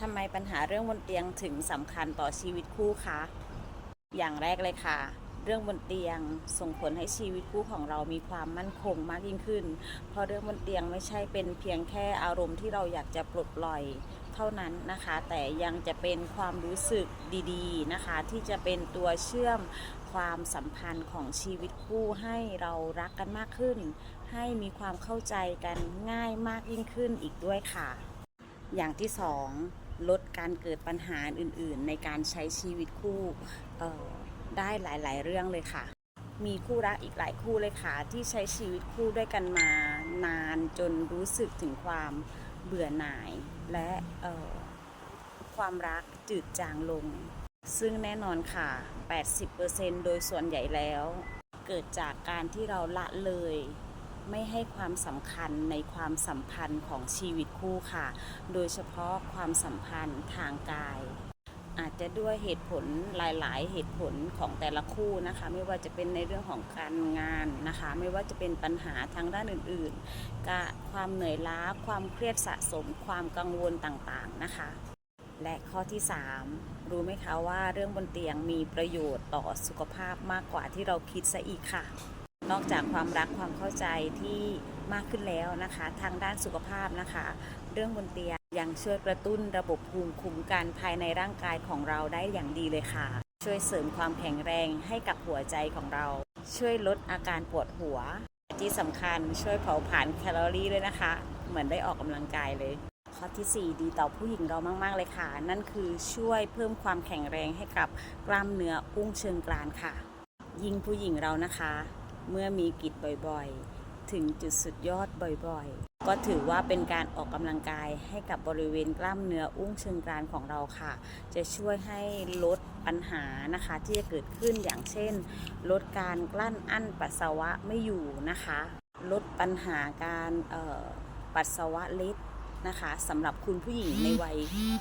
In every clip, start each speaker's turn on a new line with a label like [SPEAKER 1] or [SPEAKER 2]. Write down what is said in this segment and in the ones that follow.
[SPEAKER 1] ทำไมปัญหาเรื่องบนเตียงถึงสำคัญต่อชีวิตคู่คะ อย่างแรกเลยค่ะ เรื่องบนเตียงส่งผลให้ชีวิตคู่ของเรามีความมั่นคงมากยิ่งขึ้น เพราะเรื่องบนเตียงไม่ใช่เป็นเพียงแค่อารมณ์ที่เราอยากจะปลดปล่อยเท่านั้นนะคะ แต่ยังจะเป็นความรู้สึกดีๆนะคะ ที่จะเป็นตัวเชื่อมความสัมพันธ์ของชีวิตคู่ให้เรารักกันมากขึ้น ให้มีความเข้าใจกันง่ายมากยิ่งขึ้นอีกด้วยค่ะ อย่างที่สอง ลดการเกิดปัญหาอื่นๆ ในการใช้ชีวิตคู่ได้หลายๆ เรื่องเลยค่ะ มีคู่รักอีกหลายคู่เลยค่ะ ที่ใช้ชีวิตคู่ด้วยกันมานานจนรู้สึกถึงความเบื่อหน่ายและความรักจืดจางลง ซึ่งแน่นอนค่ะ 80%โดยส่วนใหญ่แล้ว เกิดจากการที่เราละเลย ไม่ให้ความสำคัญในความสัมพันธ์ของชีวิตคู่ค่ะ โดยเฉพาะความสัมพันธ์ทางกาย อาจจะด้วยเหตุผลหลาย ๆ เหตุผลของแต่ละคู่นะคะ ไม่ว่าจะเป็นในเรื่องของการงานนะคะ ไม่ว่าจะเป็นปัญหาทางด้านอื่นๆกความเหนื่อยล้า ความเครียดสะสม ความกังวลต่างๆนะคะและข้อที่ 3 รู้ไหมคะว่าเรื่องบนเตียงมีประโยชน์ต่อสุขภาพมากกว่าที่เราคิดซะอีกค่ะ นอกจากความรักความเข้าใจที่มากขึ้นแล้วนะคะ ทางด้านสุขภาพนะคะ เรื่องบนเตียงยังช่วยกระตุ้นระบบภูมิคุ้มกันภายในร่างกายของเราได้อย่างดีเลยค่ะ ช่วยเสริมความแข็งแรงให้กับหัวใจของเรา ช่วยลดอาการปวดหัว ที่สำคัญช่วยเผาผลาญแคลอรี่ด้วยนะคะ เหมือนได้ออกกำลังกายเลยข้อทีสี่4 ดีต่อผู้หญิงเรามาก ๆ เลยค่ะ นั่นคือช่วยเพิ่มความแข็งแรงให้กับกล้ามเนื้ออุ้งเชิงกรานค่ะ ยิ่งผู้หญิงเรานะคะ เมื่อมีกิจบ่อยๆ ถึงจุดสุดยอดบ่อยๆ ก็ถือว่าเป็นการออกกำลังกายให้กับบริเวณกล้ามเนื้ออุ้งเชิงกรานของเราค่ะ จะช่วยให้ลดปัญหานะคะที่จะเกิดขึ้นอย่างเช่น ลดการกลั้นอั้นปัสสาวะไม่อยู่นะคะ ลดปัญหาการปัสสาวะเล็ด นะคะสำหรับคุณผู้หญิงในวัย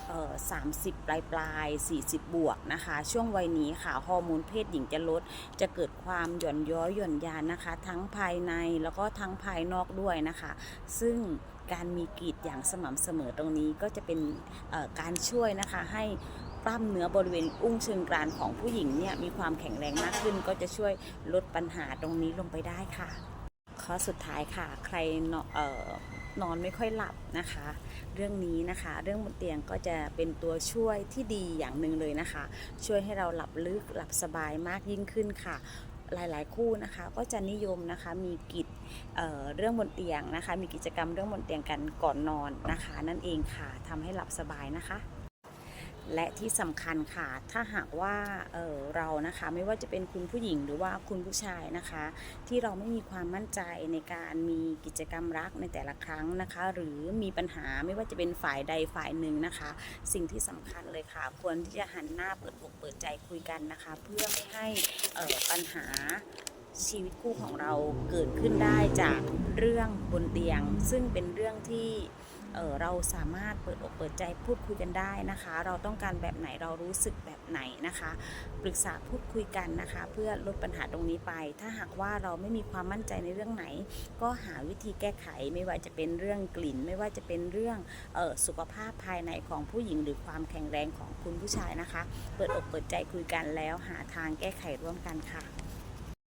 [SPEAKER 1] เอ่อ30ปลายปลายๆ40บวกนะคะ ช่วงวัยนี้ค่ะฮอร์โมนเพศหญิงจะลด จะเกิดความหย่อนย้อยหย่อนยานนะคะ ทั้งภายในแล้วก็ทั้งภายนอกด้วยนะคะ ซึ่งการมีกีดอย่างสม่ำเสมอตรงนี้ก็จะเป็นการช่วยนะคะให้กล้ามเนื้อบริเวณอุ้งเชิงกรานของผู้หญิงเนี่ยมีความแข็งแรงมากขึ้น ก็จะช่วยลดปัญหาตรงนี้ลงไปได้ค่ะ ข้อสุดท้ายค่ะ ใครนอนอนไม่ค่อยหลับนะคะ เรื่องนี้นะคะ เรื่องบนเตียงก็จะเป็นตัวช่วยที่ดีอย่างหนึ่งเลยนะคะ ช่วยให้เราหลับลึกหลับสบายมากยิ่งขึ้นค่ะหลายๆ คู่นะคะก็จะนิยมนะคะมีกิจเเรื่องบนเตียงนะคะ มีกิจกรรมเรื่องบนเตียงกันก่อนนอนนะคะ นั่นเองค่ะทำให้หลับสบายนะคะ และที่สำคัญค่ะ ถ้าหากว่าเออเรานะคะไม่ว่าจะเป็นคุณผู้หญิงหรือว่าคุณผู้ชายนะคะ ที่เราไม่มีความมั่นใจในการมีกิจกรรมรักในแต่ละครั้งนะคะ หรือมีปัญหาไม่ว่าจะเป็นฝ่ายใดฝ่ายหนึ่งนะคะ สิ่งที่สำคัญเลยค่ะ ควรที่จะหันหน้าเปิดอกเปิดใจคุยกันนะคะ เพื่อไม่ให้ออปัญหาชีวิตคู่ของเราเกิดขึ้นได้จากเรื่องบนเตียง ซึ่งเป็นเรื่องที่ เเราสามารถเปิดอกเปิดใจพูดคุยกันได้นะคะ เราต้องการแบบไหนเรารู้สึกแบบไหนนะคะ ปรึกษาพูดคุยกันนะคะ เพื่อลดปัญหาตรงนี้ไป ถ้าหากว่าเราไม่มีความมั่นใจในเรื่องไหน ก็หาวิธีแก้ไขไม่ว่าจะเป็นเรื่องกลิ่น ไม่ว่าจะเป็นเรื่องออสุขภาพภายในของผู้หญิง หรือความแข็งแรงของคุณผู้ชายนะคะ เปิดอกเปิดใจคุยกันแล้วหาทางแก้ไขร่วมกันค่ะ